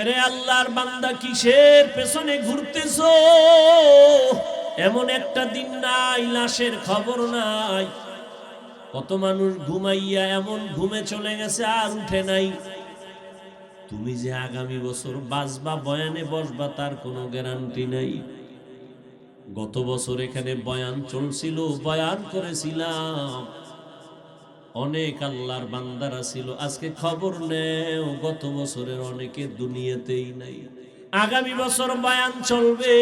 এরে আল্লাহর বান্দা কিসের পেছনে ঘুরতেছ? এমন একটা দিন নাই, লাশের খবর নাই। কত মানুষ ঘুমাইয়া এমন ঘুমে চলে গেছে, আর উঠে নাই। তুমি যে আগামী বছর বাঁচবা, বয়ানে বসবা, তার কোনো গ্যারান্টি নাই। গত বছর এখানে বয়ান চলছিল, বয়ান করেছিলাম। অনেক আল্লাহর বান্দারা ছিল। আজকে খবর নেও, গত বছরের অনেকে দুনিয়াতেই নাই। আগামী বছর বয়ান চলবে।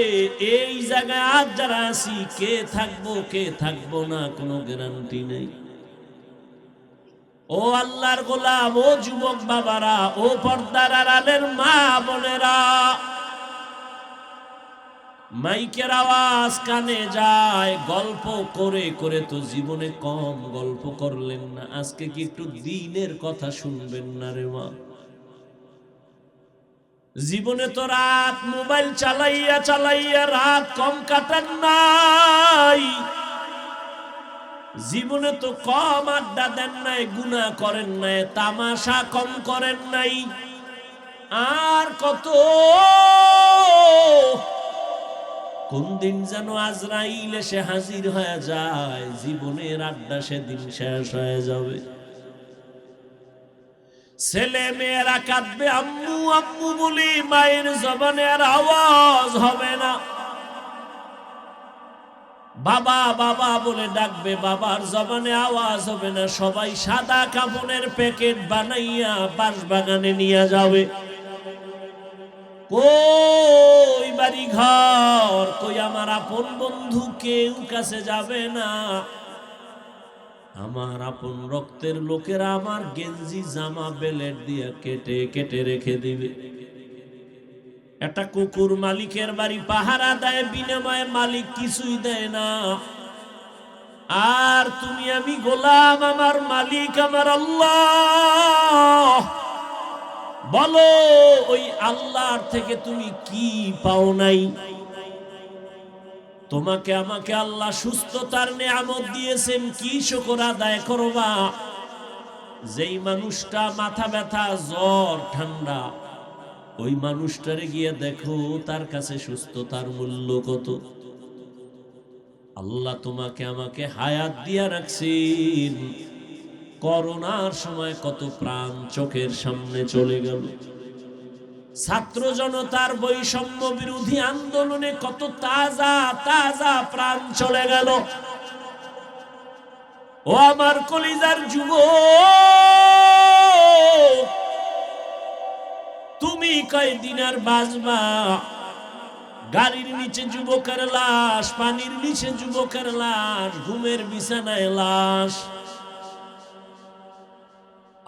এই জায়গায় আজ যারা আছি, কে থাকব কে থাকব না, কোনো গ্যারান্টি নেই। ও আল্লাহর গোলাম, ও যুবক বাবারা, ও পর্দার আড়ালের মা বোনেরা মাইকের আওয়াজ কানে যায়, গল্প করে করে তো জীবনে কম গল্প করলেন না। আজকে কি একটু দিনের কথা শুনবেন না রে মা? জীবনে তো রাত, মোবাইল চালাইয়া চালাইয়া রাত কম কাটান নাই। জীবনে তো কম আড্ডা দেন নাই, গুণা করেন নাই, তামাশা কম করেন নাই। আর কত কোন দিন যেন আজরাইল এসে হাজির হয়ে যায়, জীবনের আড্ডা সেদিন শেষ হয়ে যাবে। ছেলে মেয়েরা কাঁদবে, আম্মু আম্মু বলি, মায়ের জবানে আর আওয়াজ হবে না। বাবা বাবা বলে ডাকবে, বাবার জবানে আওয়াজ হবে না। সবাই সাদা কাপড়ের প্যাকেট বানাইয়া বাঁশ বাগানে নিয়ে যাবে। কই বাড়ি ঘর, কই আমার আপন বন্ধু কেউ কাছে যাবে না। আমার আপন রক্তের লোকেরা আমার গেঞ্জি, জামা, বেলেট দিয়ে কেটে কেটে রেখে দিবে। একটা কুকুর মালিকের বাড়ি পাহারা দেয়, বিনিময়ে মালিক কিছুই দেয় না। আর তুমি আমি গোলাম, আমার মালিক, আমার আল্লাহ। বলো, ওই আল্লাহর থেকে তুমি কি পাও নাই? তোমাকে আমাকে আল্লাহ সুস্থতার নিয়ামত দিয়েছেন, কি শুকর আদায় করবা? যেই মানুষটা মাথা ব্যথা, জ্বর, ঠান্ডা, ওই মানুষটারে গিয়ে দেখো, তার কাছে সুস্থতার মূল্য কত। আল্লাহ তোমাকে আমাকে হায়াত দিয়া রাখছেন। করোনার সময় কত প্রাণ চোখের সামনে চলে গেল। ছাত্র জনতার বৈষম্য বিরোধী আন্দোলনে কত তাজা তাজা প্রাণ চলে গেল। ও আমার কলিজার যুব তুমি কয়দিন আর বাজবা গাড়ির নিচে যুবকের লাশ, পানির নিচে যুবকের লাশ, ঘুমের বিছানায় লাশ।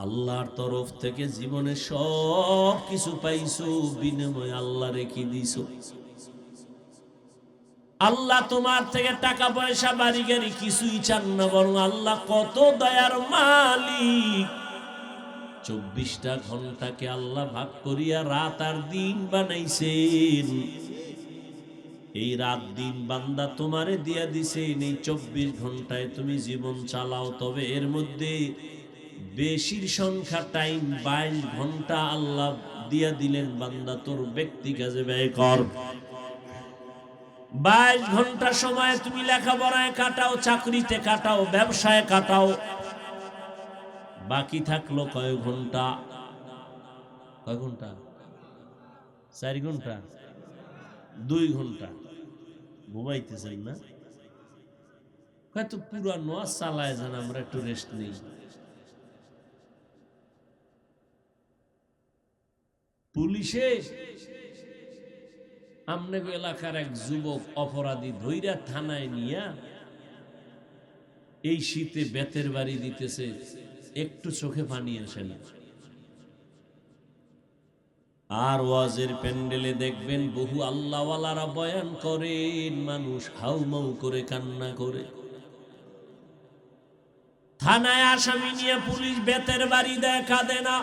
আল্লাহর তরফ থেকে জীবনে সব কিছু পাইছো, বিনিময় আল্লাহ রেখে দিছো। আল্লাহ তোমার থেকে টাকা পয়সা, বাড়ি গাড়ি কিছুই চান না, বরং আল্লাহ কত দয়ার মালিক। চব্বিশটা ঘন্টাকে আল্লাহ ভাগ করিয়া রাত আর দিন বানাইছেন। এই রাত দিন বান্দা তোমারে দিয়া দিছেন, এই চব্বিশ ঘন্টায় তুমি জীবন চালাও, তবে এর মধ্যে বেশির সংখ্যা টাইম বাইশ ঘণ্টা আল্লাহ দিয়া দিলেন, বান্দা তোর ব্যক্তি কাজে ব্যয় কর। বাইশ ঘণ্টা সময় তুমি লেখাপড়ায় কাটাও, চাকরিতে কাটাও, ব্যবসায় কাটাও। বাকি থাকল কয় ঘণ্টা? কয় ঘণ্টা? চার ঘণ্টা? দুই ঘণ্টা। ঘুমাইতে চাই না হয়তো পুরা নোয়া চালায় যেন, আমরা একটু রেস্ট নেই। পুলিশে? আমনেগো এলাকার এক যুবক অপরাধী ধৈরা থানায় নিয়া এই শীতে বেতের বাড়ি দিতেছে, একটু চোখে পানি আসে না। আর ওয়াজের প্যান্ডেলে দেখবেন বহু আল্লাহওয়ালারা বয়ান করেন, মানুষ হাউমাউ করে, কান্না করে। থানায় আসামি নিয়ে পুলিশ বেতের বাড়ি দেয়, কাঁদে না।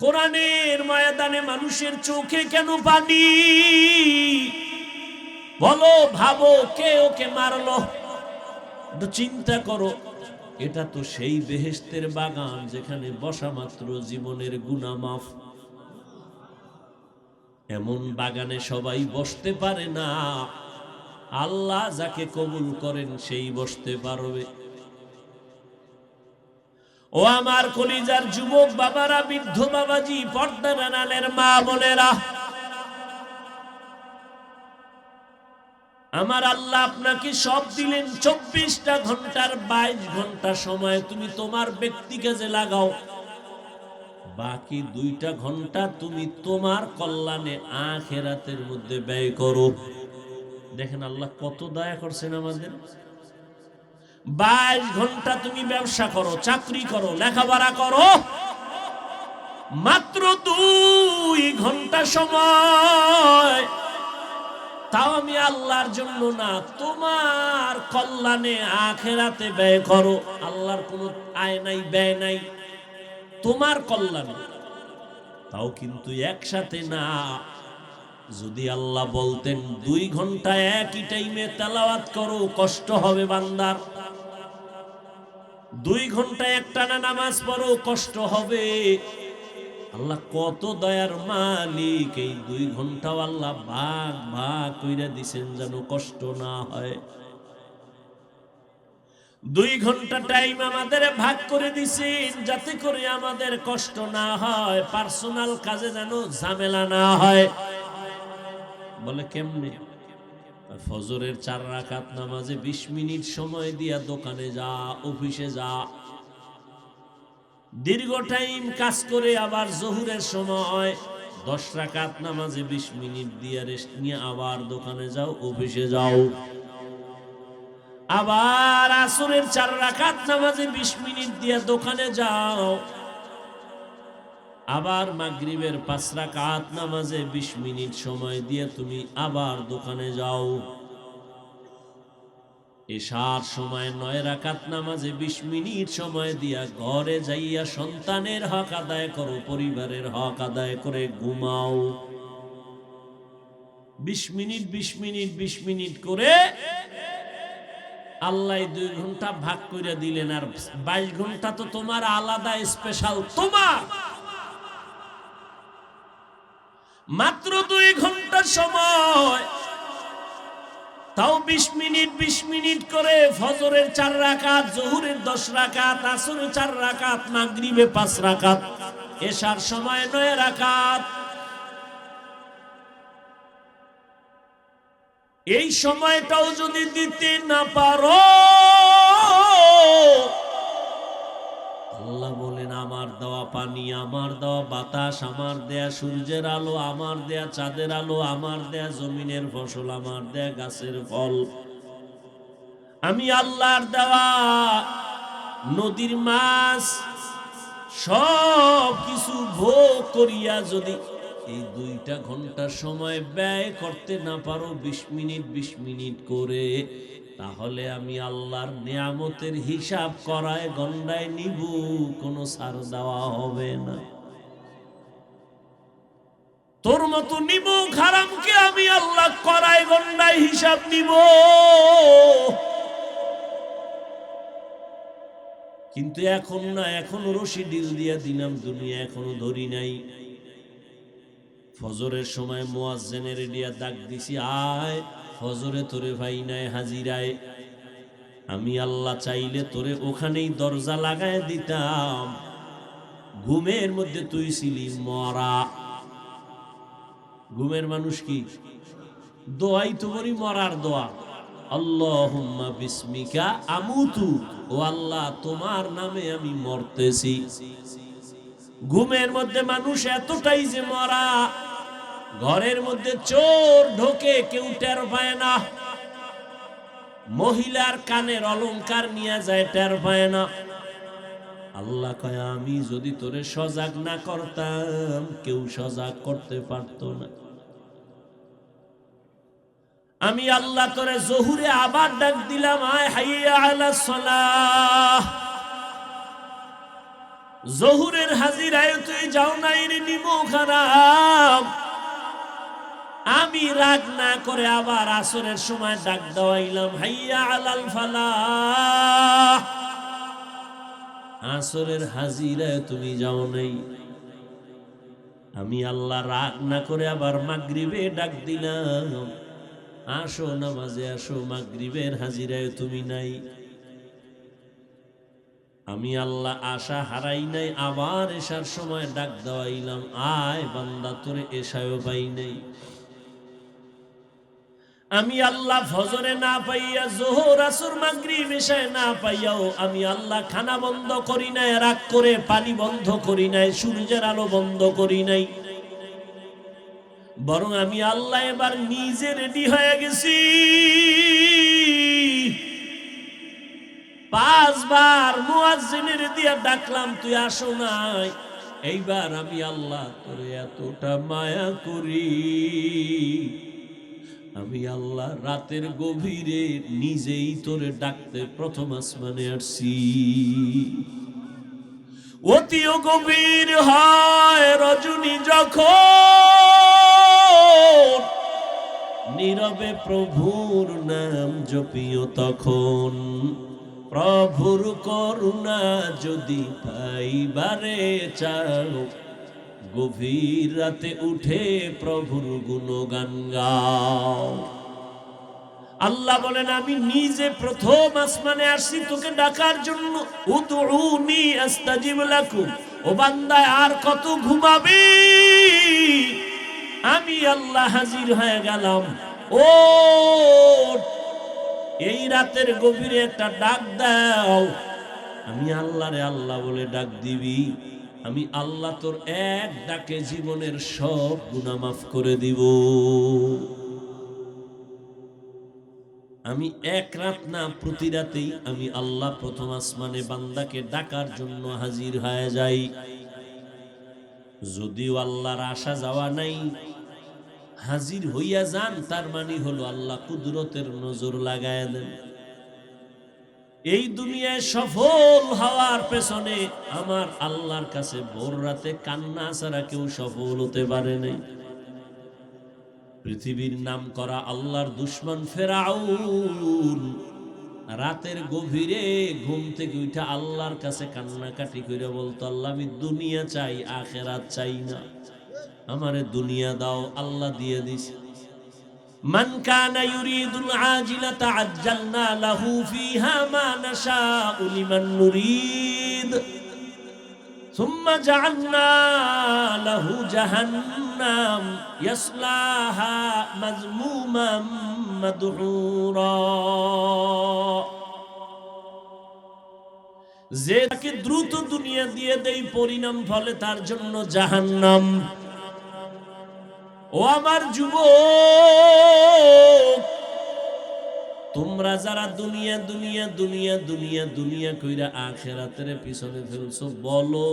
কোরআনের ময়দানে মানুষের চোখে কেন পানি? বলো, ভাবো, কে ওকে মারলো? চিন্তা করো, এটা তো সেই বেহেস্তের বাগান যেখানে বসা মাত্র জীবনের গুণা মাফ। এমন বাগানে সবাই বসতে পারে না। আল্লাহ যাকে কবুল করেন সেই বসতে পারবে। ও আমার কলিজার যুবক বাবারা, বৃদ্ধ বাবাজি, পর্দা নানালের মা বোনেরা। আমার আল্লাহ আপনাকে সব দিলেন চব্বিশটা ঘণ্টার বাইশ ঘণ্টা সময়। তুমি তোমার ব্যক্তি কাজে লাগাও, বাকি দুইটা ঘণ্টা তুমি তোমার কল্যাণে আখেরাতের মধ্যে ব্যয় করো। দেখেন আল্লাহ কত দয়া করছেন আমাদের। বাইশ ঘণ্টা তুমি ব্যবসা করো, চাকরি করো, লেখাপড়া করো। মাত্র দুই ঘণ্টা সময়। তাও আমি আল্লাহর জন্য না, তোমার কল্যাণে আখেরাতে ব্যয় করো। আল্লাহর কোনো আয় নাই, ব্যয় নাই, তোমার কল্যাণে। তাও কিন্তু একসাথে না। যদি আল্লাহ বলতেন, দুই ঘণ্টা একই টাইমে তেলাওয়াত করো, কষ্ট হবে বান্দার। দুই ঘণ্টা একটানা নামাজ পড়ো, কষ্ট হবে। আল্লাহ কত দয়ার মালিক, এই দুই ঘন্টাও আল্লাহ ভাগ ভাগ কইরা দিছেন যেন কষ্ট না হয়। দুই ঘণ্টা টাইম আমাদের ভাগ করে দিছেন, যাতে করে আমাদের কষ্ট না হয় পার্সোনাল কাজে যেন ঝামেলা না হয়। বলে কেমনে? ফজরের চার রাকাত নামাজে বিশ মিনিট সময় দিয়া দোকানে যা, অফিসে যা। দীর্ঘ টাইম কাজ করে আবার জহুরের সময় দশ রাকাত নামাজে বিশ মিনিট দিয়ে রেস্ট নিয়ে আবার দোকানে যাও, অফিসে যাও। আবার আসরের চার রাকাত নামাজে বিশ মিনিট দিয়ে দোকানে যাও। আবার মাগরিবের পাঁচ রাকাত নামাজে বিশ মিনিট সময় দিয়ে তুমি আবার দোকানে যাও। এশার সময় নয় রাকাত নামাজে বিশ মিনিট সময় দিয়া ঘরে যাইয়া সন্তানের হক আদায় করো, পরিবারের হক আদায় করে ঘুমাও। বিশ মিনিট বিশ মিনিট বিশ মিনিট করে আল্লাহ দুই ঘণ্টা ভাগ করে দিলেন, আর বাইশ ঘণ্টা তো তোমার আলাদা স্পেশাল তোমার। মাত্র দুই ঘণ্টা সময়। তাও বিশ মিনিট বিশ মিনিট করে ফজরের চার রাকাত, জহুরের দশ রাকাত, আসরের চার রাকাত, মাগরিবে পাঁচ রাকাত, এশার সময় নয় রাকাত। এই সময়টাও যদি দিতে না পারো পানি আমার দেওয়া বাতাস আমার দেয়া, সূর্যের আলো আমার দেয়া, চাঁদের আলো আমার দেয়া, জমিনের ফসল আমার দেয়া, গাছের ফল। আমি আল্লাহর দেওয়া, নদীর মাছ সব কিছু ভোগ করিয়া যদি এই দুইটা ঘণ্টা সময় ব্যয় করতে না পারো, বিশ মিনিট বিশ মিনিট করে তাহলে আমি আল্লাহর নিয়ামতের হিসাব করায় গন্ডায় নিব, কোনো ছাড় দেওয়া হবে না। তোর মতো নিব খারামকে আমি আল্লাহ করায় গন্ডায় হিসাব নিব। কিন্তু এখন না, এখনও রশি ডিল দিয়া দিলাম, দুনিয়া এখনও ধরি নাই। ফজরের সময় মোয়াজ্জেনের দিয়া ডাক দিছি, আয়। ফজরে তোরে ভাই নাই হাজিরায়। আমি আল্লাহ চাইলে তোরে ওখানেই দরজা লাগায় দিতাম। ঘুমের মধ্যে তুই ছিলি মরা। ঘুমের মানুষ কি? দোয়াই তো করি মরার দোয়া। আল্লাহুম্মা বিসমিকা আমুতু। ও আল্লাহ, তোমার নামে আমি মরতেছি। ঘুমের মধ্যে মানুষ এতটাই যে মরা। ঘরের মধ্যে চোর ঢোকে, কেউ টের পায় না। মহিলার কানের অলংকার নিয়ে যায়, টের পায় না। আল্লাহ কয়, আমি যদি তোরে সজাগ না করতাম, কেউ সজাগ করতে পারতো না। আমি আল্লাহ তোরে জহুরে আবার ডাক দিলাম, আয় হাইয়া আলা সলাহ। জহুরের হাজিরায় তুই যাও নাই রে নিমো খারাপ আমি রাগ না করে আবার আসরের সময় ডাক দেওয়াইলাম, হাইয়া আলাল ফালাহ। আসরের হাজিরায় তুমি যাও নাই। আমি আল্লাহ রাগ না করে আবার মাগরিবে ডাক দিলাম, আসো নামাজে, আসো মাগরিবের হাজিরায় তুমি নাই। আমি আল্লাহ আশা হারাই নাই, আবার এসার সময় ডাক দেওয়াইলাম, আয় বান্দা, তোরে এসায়ও পাই নাই। আমি আল্লাহ ফজরে না পাইয়া জোহর আসর মাগরিব এশায় না পাইয়াও আমি আল্লাহ খানা বন্ধ করি নাই, রাগ করে পানি বন্ধ করি নাই, সূর্যের আলো বন্ধ করি নাই। বরং আমি আল্লাহ এবার নিজে রেডি হয়ে গেছি। পাঁচবার মুয়াজ্জিনের দিয়া ডাকলাম, তুই আসো নাই। এইবার আমি আল্লাহ তোরে এতটা মায়া করি। আমি আল্লাহ রাতের গভীরে নিজেই তোরে ডাকতে প্রথম আসমানে আসছি। অতিও গভীর হয় রজনী যখন, নীরবে প্রভুর নাম জপিও তখন। প্রভুর করুণা যদি পাইবারে চাও গভীর রাতে উঠে প্রভুর গুণগান গাও। আল্লাহ বলেন, আমি নিজে প্রথম আসমানে আসছি তোকে ডাকার জন্য। লাকুম। ও বান্দায় আর কত ঘুমাবি? আমি আল্লাহ হাজির হয়ে গেলাম। ও এই রাতের গভীরে একটা ডাক দাও। আমি আল্লাহরে আল্লাহ বলে ডাক দিবি। আমি আল্লাহ তোর এক ডাকে জীবনের সব গুনাহ মাফ করে দিব। আমি এক রাত না, প্রতি রাতেই আমি আল্লাহ প্রথম আসমানে বান্দাকে ডাকার জন্য হাজির হয়ে যাই। যদিও আল্লাহর আশা যাওয়া নাই, হাজির হইয়া যান, তার মানে হলো আল্লাহ কুদরতের নজর লাগায় দেন। এই দুনিয়ায় সফল হওয়ার পেছনে আমার আল্লাহর কাছে ভোর রাতে কান্না ছাড়া কেউ সফল হতে পারে নাই। পৃথিবীর নাম করা আল্লাহর দুশ্মন ফেরাউন। রাতের গভীরে ঘুম থেকে উঠে আল্লাহর কাছে কান্নাকাটি করে বলতো, আল্লাহ, আমি দুনিয়া চাই, আখেরাত চাই না। আমারে দুনিয়া দাও, আল্লাহ দিয়ে দিস من كان يريد العاجلة عجلنا له فيها ما نشاء لمن نريد ثم جعلنا له جهنم يصلاها مذموما مدحورا যে তাকে দ্রুত দুনিয়া দিয়ে দেই পরিণাম ফলে তার জন্য জাহান্নাম ও আমার যুব তোমরা যারা দুনিয়া দুনিয়া দুনিয়া দুনিয়া দুনিয়া কইরা আখেরাতের পিছনে ফেলছো, বলো,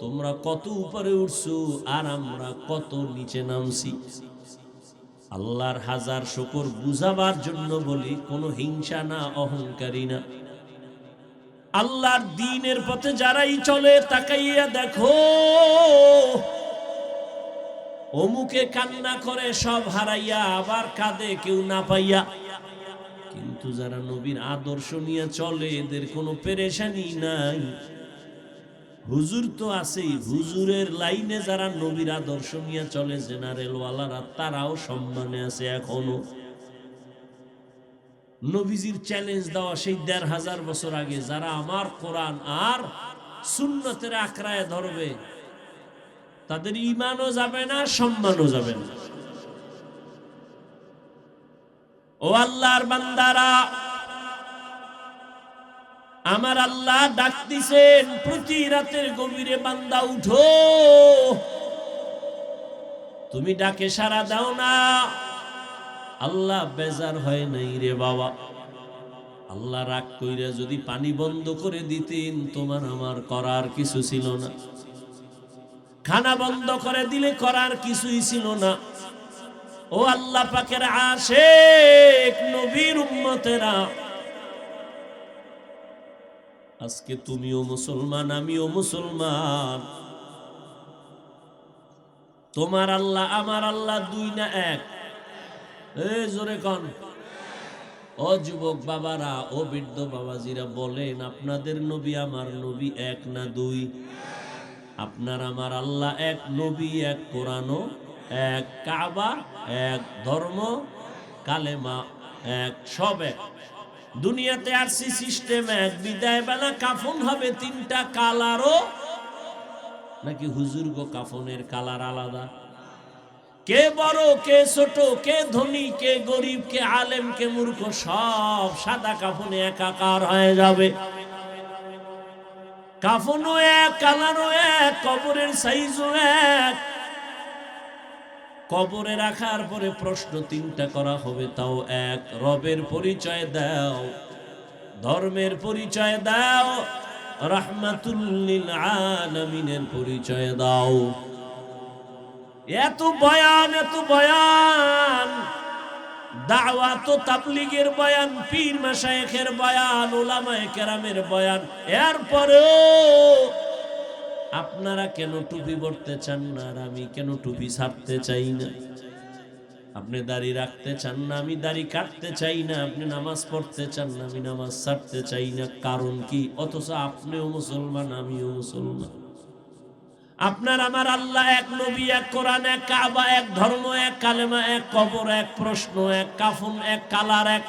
তোমরা কত উপরে উঠছো আর আমরা কত নিচে নামছি? আল্লাহর হাজার শকর বুঝাবার জন্য বলি, কোনো হিংসা না, অহংকারী না। আল্লাহর দিনের পথে যারাই চলে, তাকাইয়া দেখো অমুকে কান্না করে, সব হারাইয়া আবার কাঁদে, কেউ না পাইয়া। কিন্তু যারা নবীর আদর্শ নিয়ে চলে, এদের কোনো পেরেশানি নাই। হুজুর তো আছেই, হুজুরের লাইনে যারা নবীর আদর্শ নিয়ে চলে জেনারেল ওয়ালারা তারাও সম্মানে আছে এখনও। নবীজির চ্যালেঞ্জ দেওয়া সেই দেড় হাজার বছর আগে, যারা আমার কোরআন আর সুন্নতের আঁকড়ায় ধরবে তাদের ইমানও যাবে না, সম্মানও যাবে না। ও আল্লাহর বান্দারা, আমার আল্লাহ ডাক দিছেন প্রতি রাতের গভীরে বান্দা উঠো। তুমি ডাকে সারা দাও না। আল্লাহ বেজার হয় নাই রে বাবা। আল্লাহ রাগ কইরা যদি পানি বন্ধ করে দিতেন, তোমার আমার করার কিছু ছিল না। খানা বন্ধ করে দিলে করার কিছুই ছিল না। ও আল্লাহ পাকের আশেক নবীর উম্মতেরা, আজকে তুমিও মুসলমান, আমিও মুসলমান। তোমার আল্লাহ, আমার আল্লাহ দুই না এক। জোরে কন। ও যুবক বাবারা, ও বৃদ্ধ বাবাজিরা বলেন, আপনাদের নবী আমার নবী এক না দুই। আপনার আমার আল্লাহ এক নবী, এক কোরআনও, এক কাবা, এক ধর্ম, কালেমা, এক সব এক। দুনিয়াতে আর সি সিস্টেম এক বিদায় বেলা কাফন হবে তিনটা কালারও, নাকি হুজুর গো কাফনের কালার আলাদা? কে বড়, কে ছোট, কে ধনী, কে গরিব, কে আলেম, কে মূর্খ, সব সাদা কাফনে একাকার হয়ে যাবে। কাফনও এক কালারও এক, কবরের সাইজও এক। কবরে রাখার পরে প্রশ্ন তিনটা করা হবে, তাও এক। রবের পরিচয় দাও, ধর্মের পরিচয় দাও, রাহমাতুল্লিল আলামিনের পরিচয় দাও। এত বয়ান এত বয়ান। দাওয়া তো তাবলিগের বয়ান, পীর মাশায়েখের বয়ান ওলামায়ে কেরামের বয়ান। এরপরেও আপনারা কেন টুপি পড়তে চান না আর আমি কেন টুপি ছাড়তে চাই না? আপনি দাড়ি রাখতে চান না, আমি দাড়ি কাটতে চাই না, আপনি নামাজ পড়তে চান না, আমি নামাজ ছাড়তে চাই না। কারণ কি? অথচ আপনিও মুসলমান, আমিও মুসলমান। আপনার আমার আল্লাহ এক নবী, এক কোরআন, এক কাবা, এক ধর্ম, এক কালেমা, এক কবর, এক প্রশ্ন, এক কাফন, এক কালার, এক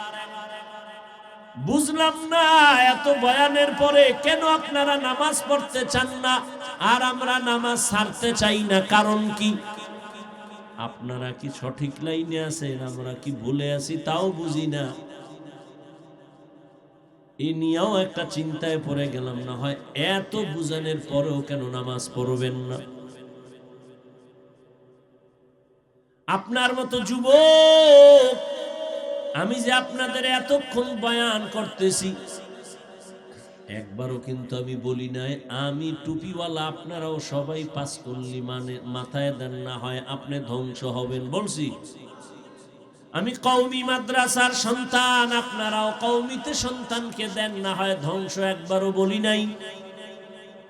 বুঝলাম না, এত বয়ানের পরে কেন আপনারা নামাজ পড়তে চান না? আর আমরা নামাজ ছাড়তে চাই না, কারণ কি? আপনারা কি সঠিক লাইনে আছেন? আমরা কি ভুলে আছি? তাও বুঝি না। এ নিয়েও একটা চিন্তায় পড়ে গেলাম, না হয় এত বুঝানোর পরেও কেন নামাজ পড়বেন না? আপনার মতো যুবক, আমি যে আপনাদের এতক্ষণ বয়ান করতেছি, একবারও কিন্তু আমি বলি নাই, আমি টুপিওয়ালা আপনারাও সবাই পাস করলি মানে মাথায় দেন না হয় আপনি ধ্বংস হবেন, বলছি। আমি কৌমি মাদ্রাসার সন্তান, আপনারাও কৌমিতে সন্তানকে দেন, না হয় ধ্বংস একবারও বলি নাই।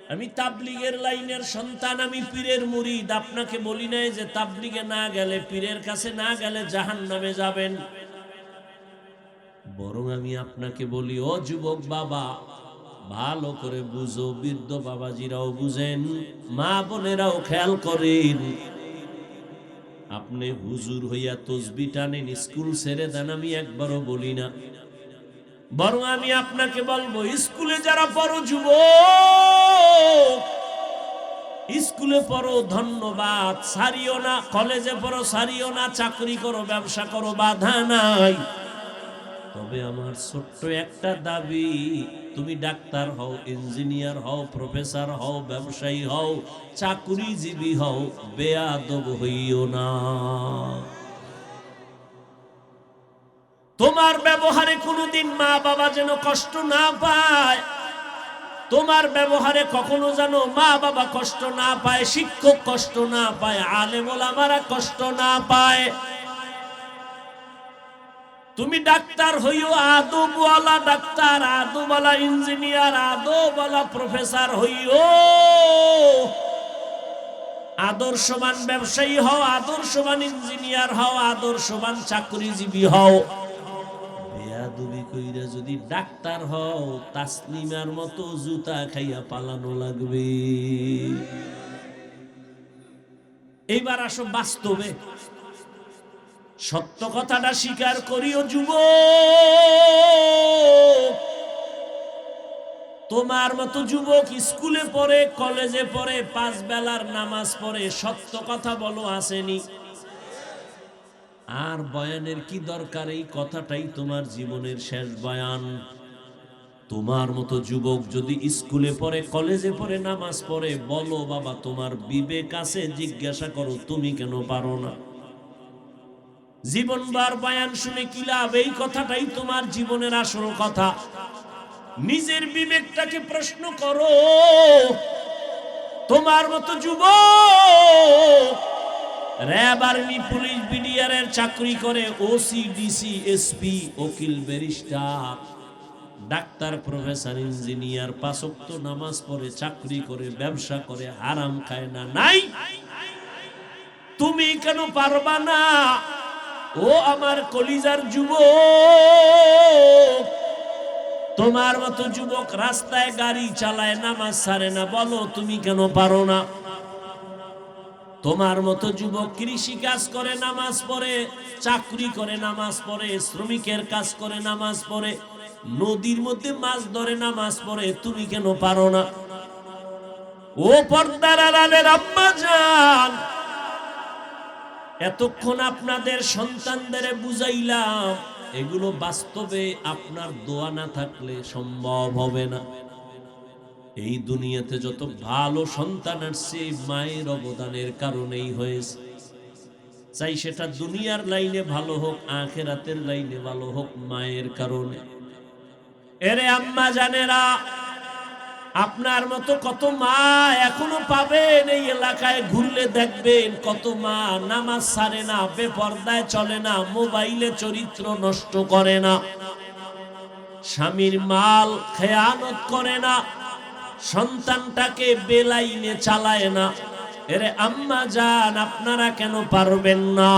আমি তাবলিগের লাইনের সন্তান, আমি পীরের মুরিদ, আপনাকে বলি নাই যে তাবলিগে না গেলে, পীরের কাছে না গেলে জাহান নামে যাবেন। বরং আমি আপনাকে বলি, ও যুবক বাবা, ভালো করে বুঝো, বৃদ্ধ বাবাজিরাও বুঝেন, মা বোনেরাও খেয়াল করেন। আপনি হুজুর হইয়া তসবি টানেন, স্কুল ছেড়ে দেন, আমি একবারও বলি না। বরং আমি আপনাকে বলব, স্কুলে যারা পড়ো যুব স্কুলে পড়ো, ধন্যবাদ সারিও না, কলেজে পড়ো সারিও না, চাকরি করো, ব্যবসা করো, বাধা নাই। তবে আমার ছোট্ট একটা দাবি, তুমি ডাক্তার হও, ইঞ্জিনিয়ার হও, প্রফেসর হও, ব্যবসায়ী হও, চাকুরিজীবী হও, বেয়াদব হইও না। তোমার ব্যবহারে কোনোদিন মা বাবা যেন কষ্ট না পায়। তোমার ব্যবহারে কখনো যেন মা বাবা কষ্ট না পায়, শিক্ষক কষ্ট না পায় আলেমোলামারা কষ্ট না পায়। তুমি ডাক্তার হইও আদবওয়ালা ডাক্তার, আদবওয়ালা ইঞ্জিনিয়ার, আদবওয়ালা প্রফেসর হইও। আদর্শবান ব্যবসায়ী হও, আদর্শবান ইঞ্জিনিয়ার হও, আদর্শবান চাকরিজীবী হও। বেয়াদবি কইরা যদি ডাক্তার হও, তাসলিমার মতো জুতা খাইয়া পালানো লাগবে। এইবার আসো বাস্তবে। সত্য কথাটা স্বীকার করিও যুব তোমার মতো যুবক স্কুলে পড়ে, কলেজে পড়ে, পাঁচ বেলার নামাজ পড়ে, সত্য কথা বলো আসেনি। আর বয়ানের কি দরকার? এই কথাটাই তোমার জীবনের শেষ বয়ান। তোমার মতো যুবক যদি স্কুলে পড়ে, কলেজে পড়ে, নামাজ পড়ে, বলো বাবা, তোমার বিবেক আছে, জিজ্ঞাসা করো, তুমি কেন পারো না? জীবনবার বায়ান শুনে কি লাভ? এই কথাটাই তোমার জীবনের আসল কথা। নিজের বিবেকটাকে প্রশ্ন করো। তোমার মতো যুব র্যাব আর্মি, পুলিশ বিডিআরের চাকরি করে ওসি ডিসি এসপি উকিল, ব্যারিস্টার, ডাক্তার, প্রফেসর, ইঞ্জিনিয়ার পাশক্ত নামাজ পড়ে, চাকরি করে, ব্যবসা করে, হারাম খায় না, নাই? তুমি কেন পারবা না? ও আমার কলিজার যুব তোমার মতো যুবক রাস্তায় গাড়ি চালায়, নামাজ ছাড়ে না। বলো, তুমি কেন পারো না? তোমার মতো যুবক কৃষি কাজ করে, নামাজ পড়ে, চাকরি করে, নামাজ পড়ে, শ্রমিকের কাজ করে, নামাজ পড়ে, নদীর মধ্যে মাছ ধরে, নামাজ পড়ে, তুমি কেন পারো না? ও পর্দার আড়ালের আম্মা যান এতক্ষণ আপনাদের সন্তানদের বুঝাইলাম, এগুলো বাস্তবে আপনার দোয়া না থাকলে সম্ভব হবে না। এই দুনিয়াতে যত ভালো সন্তান আসছে মায়ের অবদানের কারণেই হয়েছে। চাই সেটা দুনিয়ার লাইনে ভালো হোক, আখেরাতের লাইনে ভালো হোক, মায়ের কারণে। এরে আম্মা জানেরা আপনার মতো কত মা এখনও পাবেন এই এলাকায় ঘুরলে দেখবেন, কত মা নামাজ সারে না, বেপর্দায় চলে না, মোবাইলে চরিত্র নষ্ট করে না। স্বামীর মাল খেয়ানত করে না, সন্তানটাকে বেলাইনে চালায় না। এরে আম্মা যান, আপনারা কেন পারবেন না?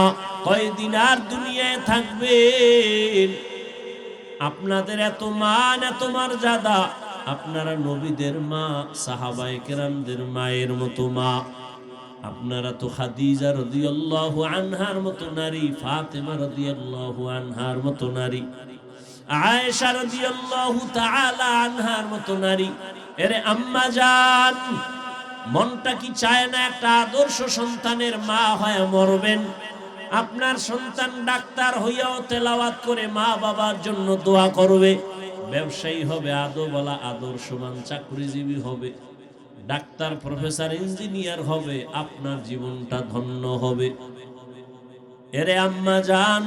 কয়দিন আর দুনিয়ায় থাকবেন? আপনাদের এত মান, এত মর্যাদা আপনারা নবীদের মা, সাহাবায়ে কেরামদের মায়ের মতো মা। আপনারা তো খাদিজা রাদিয়াল্লাহু আনহার মতো নারী, ফাতেমা রাদিয়াল্লাহু আনহার মতো নারী, আয়েশা রাদিয়াল্লাহু তাআলা আনহার মতো নারী। এরে আম্মা জান, মনটা কি চায় না একটা আদর্শ সন্তানের মা হয়ে মরবেন? আপনার সন্তান ডাক্তার হইয়াও তেলাওয়াত করে মা বাবার জন্য দোয়া করবে। ব্যবসায়ী হবে আদো বলা আদর্শবান, চাকরিজীবী হবে, ডাক্তার, প্রফেসর, ইঞ্জিনিয়ার হবে, আপনার জীবনটা ধন্য হবে। এরে আম্মা যান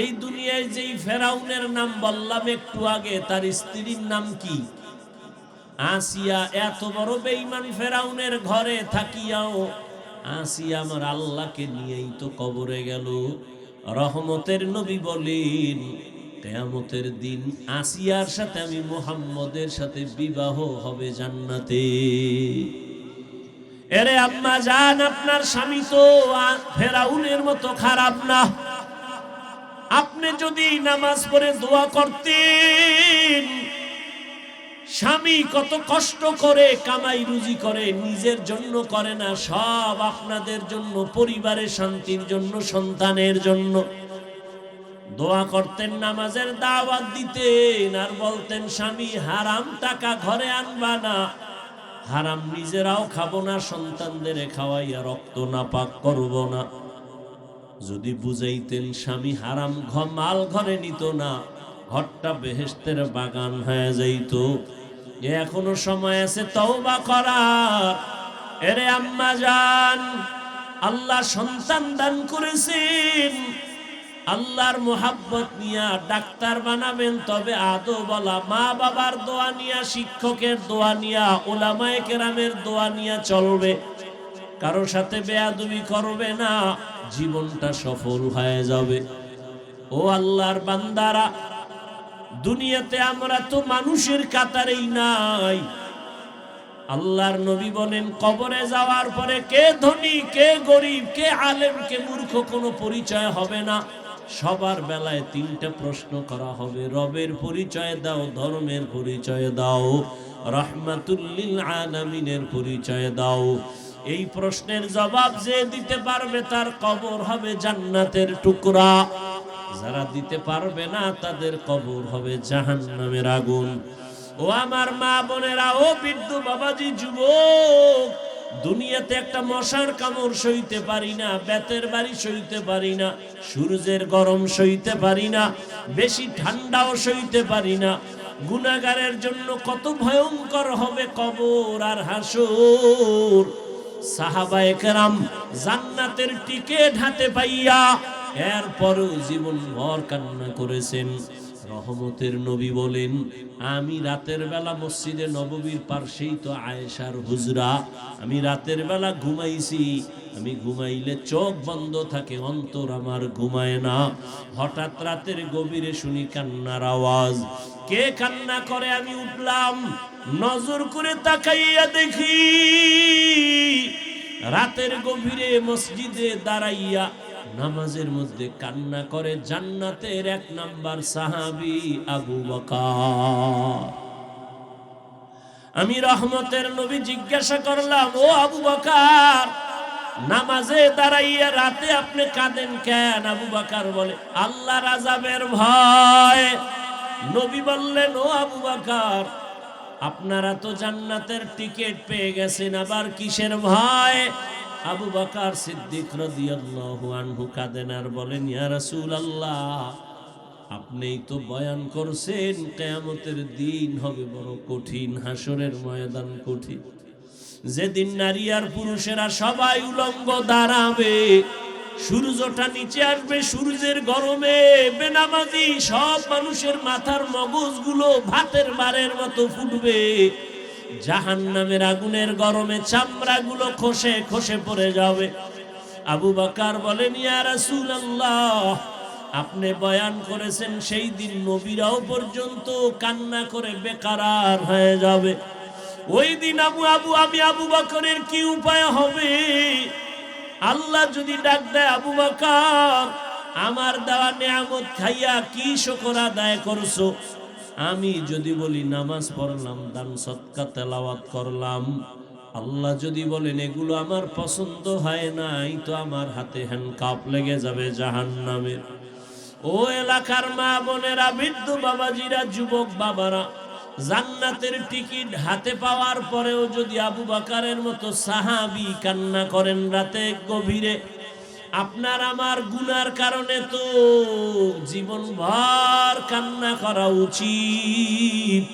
এই দুনিয়ায় যেই ফেরাউনের নাম বললাম একটু আগে, তার স্ত্রীর নাম কি? আসিয়া, এত বড় বেঈমান ফেরাউনের ঘরে থাকিয়াও, আসিয়া আমার আল্লাহকে নিয়েই তো কবরে গেল। রহমতের নবী বলেন কেয়ামতের দিন আসিয়ার সাথে আমি মোহাম্মদের সাথে বিবাহ হবে জান্নাতে। এরে আম্মা জান, আপনার স্বামী তো ফেরাউনের মতো খারাপ না। আপনি যদি নামাজ পড়ে দোয়া করতেন, স্বামী কত কষ্ট করে কামাই রুজি করে, নিজের জন্য করে না, সব আপনাদের জন্য, পরিবারের শান্তির জন্য, সন্তানের জন্য। দোয়া করতেন, নামাজের দাওয়াত দিতেন, আর বলতেন, স্বামী, হারাম টাকা ঘরে আনবা না। হারাম নিজেরাও খাব না, সন্তানদের খাওয়াইয়া রক্ত না পাক করব না। যদি বুঝাইতেন, স্বামী, হারাম ঘ মাল ঘরে নিত না, ঘরটা বেহেস্তের বাগান হয়ে যাইত। এখনও সময় আছে তওবা করার। এরে আম্মা যান আল্লাহ সন্তান দান করেছেন। আল্লাহর মোহাব্বত নিয়া ডাক্তার বানাবেন, তবে আদো বলা, মা বাবার দোয়া নিয়া, শিক্ষকের দোয়া নিয়া, ওলামায়ে কেরামের দোয়া নিয়া চলবে। কারও সাথে বেয়াদবি করবে না, জীবনটা সফল হয়ে যাবে। ও আল্লাহর বান্দারা, দুনিয়াতে আমরা তো মানুষের কাতারেই নাই। আল্লাহর নবী বলেন, কবরে যাওয়ার পরে কে ধনী, কে গরিব, কে আলেম, কে মূর্খ, কোনো পরিচয় হবে না। সবার বেলায় তিনটা প্রশ্ন করা হবে। রবের পরিচয় দাও, ধর্মের পরিচয় দাও, রহমাতুল্লিল আলামিনের পরিচয় দাও। এই প্রশ্নের জবাব যে দিতে পারবে তার কবর হবে জান্নাতের টুকরা। যারা দিতে পারবে না, তাদের কবর হবে জাহান্নামের আগুন। ও আমার মা বোনেরা, ও বৃদ্ধ বাবাজি, যুবক দুনিয়াতে একটা মশার কামড় সইতে পারি না, বেতের বাড়ি সইতে পারি না, সূর্যের গরম সইতে পারি না, বেশি ঠান্ডাও সইতে পারি না। গুনাগারের জন্য কত ভয়ঙ্কর হবে কবর আর হাসুর। সাহাবায়ে কেরাম জান্নাতের টিকেট হাতে পাইয়া এরপরও জীবন ভর কান্না করেছেন। রহমতের নবী বলেন, আমি রাতের বেলা মসজিদে নববীর পার্শ্বেই তো আয়েশার হুজরা। আমি রাতের বেলা ঘুমাইছি, আমি ঘুমাইলে চোখ বন্ধ থাকে, অন্তর আমার ঘুমায় না। হঠাৎ রাতের গভীরে শুনি কান্নার আওয়াজ। কে কান্না করে? আমি উঠলাম, নজর করে তাকাইয়া দেখি, রাতের গভীরে মসজিদে দাঁড়াইয়া নামাজের মধ্যে কান্না করে জান্নাতের এক নাম্বার সাহাবি আবু বকর। আমি রহমতের নবী জিজ্ঞাসা করলাম, ও আবু বকার, নামাজে দাঁড়াইয়া রাতে আপনি কাঁদেন কেন? আবু বাকার বলে, আল্লাহ রাজাবের ভয়। নবী বললেন, ও আবু বাকার, আপনারা তো জান্নাতের টিকিট পেয়ে গেছেন, আবার কিসের ভয়? আবু বাকার সিদ্দিক রাদিয়াল্লাহু আনহু আর বলেন, ইয়া রাসূলুল্লাহ, আপনিই তো বয়ান করছেন, কেয়ামতের দিন হবে বড় কঠিন হাসরের ময়দান কঠিন। যেদিন নারী আর পুরুষেরা সবাই উলঙ্গ দাঁড়াবে, সূর্যটা নিচে আসবে, সূর্যের গরমে বেনামাজি সব মানুষের মাথার মগজগুলো ভাতের বারের মতো ফুটবে। জাহান নামের আগুনের গরমে চামড়াগুলো খসে খসে পড়ে যাবে। আবু বাকার বলেন আপনি বয়ান করেছেন সেই দিন নবীরাও পর্যন্ত কান্না করে বেকারার হয়ে যাবে। ওই দিন আবু আবু, আমি আবু বকরের কি উপায় হবে? আল্লাহ যদি ডাক দেয়, আবু বাকার, আমার দেওয়া নিয়ামত খাইয়া কি শকর আদায় করছ? আমি যদি বলি নামাজ পড়লাম, দান সৎকা তেলাওয়াত করলাম, আল্লাহ যদি বলেন, এগুলো আমার পছন্দ হয় নাই, তো আমার হাতে হ্যান্ড কাপ লেগে যাবে জাহান নামের ও এলাকার মা বোনেরা, বৃদ্ধ বাবাজিরা, যুবক বাবারা, জান্নাতের টিকিট হাতে পাওয়ার পরেও যদি আবু বাকারের মতো সাহাবি কান্না করেন রাতে গভীরে আপনার আমার গুনার কারণে তো জীবন ভর কান্না করা উচিত।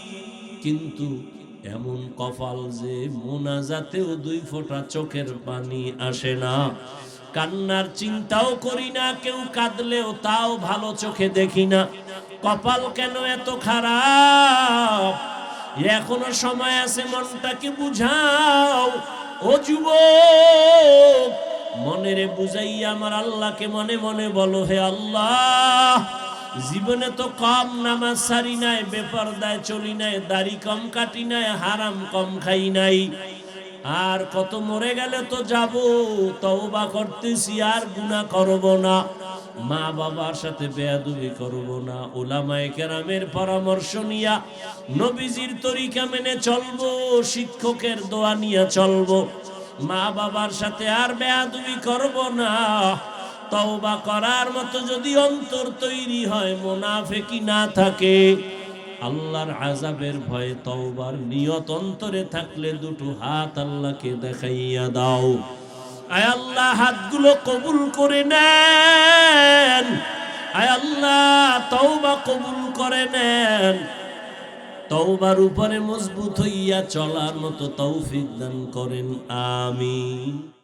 কিন্তু এমন কপাল যে মোনাজাতেও দুই ফোঁটা চোখের পানি আসে না। কান্নার চিন্তাও করি না, কেউ কাঁদলেও তাও ভালো চোখে দেখি না। কপাল কেন এত খারাপ? এখনও সময় আছে মনটাকে বুঝাও। ও যুবক মনেরে বুঝাইয়া আমার আল্লাহকে মনে মনে বলো, হে আল্লাহ, জীবনে তো কম নামাজ সারি নাই বেপার দায় চলি নাই, দাড়ি কম কাটি নাই, হারাম কম খাই নাই। আর কত মরে গেলে তো যাব, তওবা করতেছি, আর গুনাহ করব না। মা বাবার সাথে বেয়াদবি করব না। ওলামায়ে কেরামের পরামর্শ নিয়া নবীজির তরিকা মেনে চলবো, শিক্ষকের দোয়া নিয়ে চলবো। মা বাবার সাথে আর বেয়াদবি করব না। তওবা করার মতো যদি অন্তর তৈরি হয় মোনাফেকি না থাকে। আল্লাহর আজাবের ভয়ে তওবার নিয়ত অন্তরে থাকলে দুটো হাত আল্লাহকে দেখাইয়া দাও। আয় আল্লাহ, হাতগুলো কবুল করে নেন। আয় আল্লাহ, তওবা কবুল করে নেন। তওবার উপরে মজবুত হইয়া চলার মতো তৌফিক দান করেন আমিন।